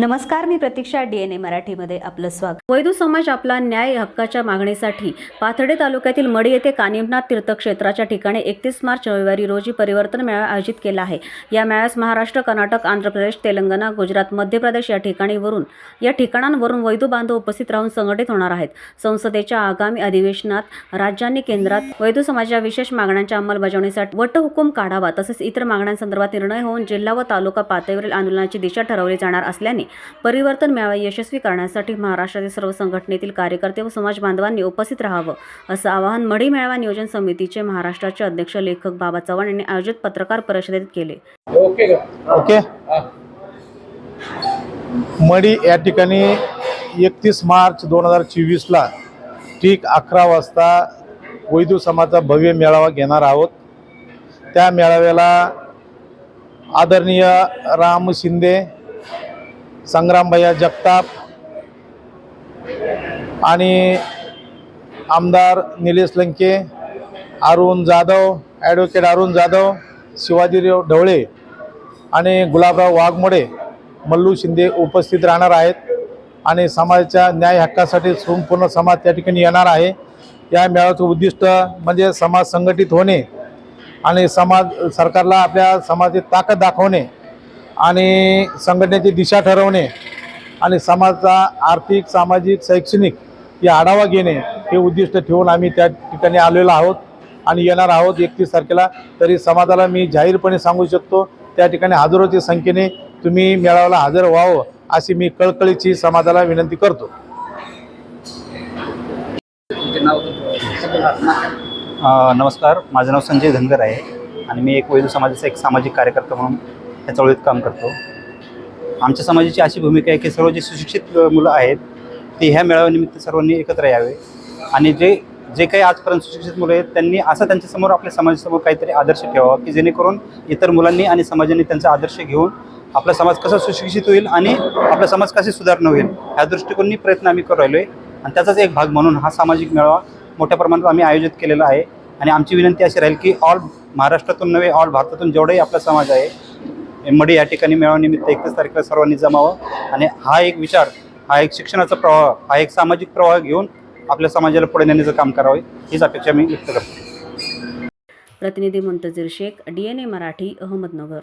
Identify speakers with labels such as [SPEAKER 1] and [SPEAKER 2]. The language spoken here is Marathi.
[SPEAKER 1] नमस्कार मी प्रतीक्षा डी एन ए मराठीमध्ये आपलं स्वागत.
[SPEAKER 2] वैदू समाज आपला न्याय हक्काच्या मागणीसाठी पाथर्डे तालुक्यातील मडी येथे कानिमनाथ तीर्थक्षेत्राच्या ठिकाणी एकतीस मार्च रविवारी रोजी परिवर्तन मेळावा आयोजित केला आहे. या मेळाव्यास महाराष्ट्र कर्नाटक आंध्र प्रदेश तेलंगणा गुजरात मध्य प्रदेश या ठिकाणी वरून या ठिकाणांवरून वैदू बांधव उपस्थित राहून संघटित होणार आहेत. संसदेच्या आगामी अधिवेशनात राज्यांनी केंद्रात वैदू समाजाच्या विशेष मागण्यांच्या अंमलबजावणीसाठी वटहुकूम काढावा तसेच इतर मागण्यांसंदर्भात निर्णय होऊन जिल्हा व तालुका पातळीवरील आंदोलनाची दिशा ठरवली जाणार असल्याने परिवर्तन मेळावा यशस्वी करण्यासाठी महाराष्ट्रातील सर्व संघटनेतील कार्यकर्ते व समाज बांधवांनी उपस्थित राहावं असं आवाहन मढी मेळावा नियोजन समितीचे महाराष्ट्राचे अध्यक्ष लेखक बाबा चव्हाण यांनी आयोजित पत्रकार परिषदेत केले.
[SPEAKER 3] ओके मडी या ठिकाणी एकतीस मार्च दोन हजार चोवीसला ठीक अकरा वाजता वैदू समाजाचा भव्य मेळावा घेणार आहोत. त्या मेळाव्याला आदरणीय राम शिंदे संग्रामभैया जगताप आणि आमदार निलेश लंके अरुण जाधव ॲडव्होकेट अरुण जाधव शिवाजीराव ढवळे आणि गुलाबराव वाघमोडे मल्लू शिंदे उपस्थित राहणार आहेत आणि समाजाच्या न्याय हक्कासाठी संपूर्ण समाज त्या ठिकाणी येणार आहे. या मेळाव्याचं उद्दिष्ट म्हणजे समाज संघटित होणे आणि समाज सरकारला आपल्या समाजाची ताकद दाखवणे आणि संघटनेची दिशा ठरवणे आणि समाजाचा आर्थिक सामाजिक शैक्षणिक या आढावा घेणे हे उद्दिष्ट ठेवून आम्ही त्या ठिकाणी आलेलो आहोत आणि येणार आहोत एकतीस तारखेला. तरी समाजाला मी जाहीरपणे सांगू शकतो त्या ठिकाणी हजारोच्या संख्येने तुम्ही मेळाव्याला हजर व्हावं अशी मी कळकळीची समाजाला विनंती करतो.
[SPEAKER 4] नमस्कार. माझं नाव संजय धनगर आहे आणि मी एक वैद्य समाजाचा एक सामाजिक कार्यकर्ता म्हणून या चळवळीत काम करतो. आमच्या समाजाची अशी भूमिका आहे की सर्व जे सुशिक्षित मुलं आहेत ते ह्या मेळाव्यानिमित्त सर्वांनी एकत्र यावे. आणि जे जे काही आजपर्यंत सुशिक्षित मुलं आहेत त्यांनी असं त्यांच्यासमोर आपल्या समाजासमोर काहीतरी आदर्श ठेवावा की जेणेकरून इतर मुलांनी आणि समाजाने त्यांचा आदर्श घेऊन आपला समाज कसा सुशिक्षित होईल आणि आपला समाज कसे सुधारणा होईल ह्या दृष्टिकोनी प्रयत्न आम्ही करू राहिलो आहे आणि त्याचाच एक भाग म्हणून हा सामाजिक मेळावा मोठ्या प्रमाणात आम्ही आयोजित केलेला आहे. आणि आमची विनंती अशी राहील की ऑल महाराष्ट्रातून नव्हे ऑल भारतातून जेवढाही आपला समाज आहे एमडी या ठिकाणी मेळाव्यानिमित्त एकतीस तारखेला सर्वांनी जमावं. आणि हा एक विचार हा एक शिक्षणाचा प्रवाह हा एक सामाजिक प्रवाह घेऊन आपल्या समाजाला पुढे नेण्याचं काम करावे हीच अपेक्षा मी व्यक्त करतो.
[SPEAKER 2] प्रतिनिधी Muntazir Shaikh D N A Marathi Ahmednagar.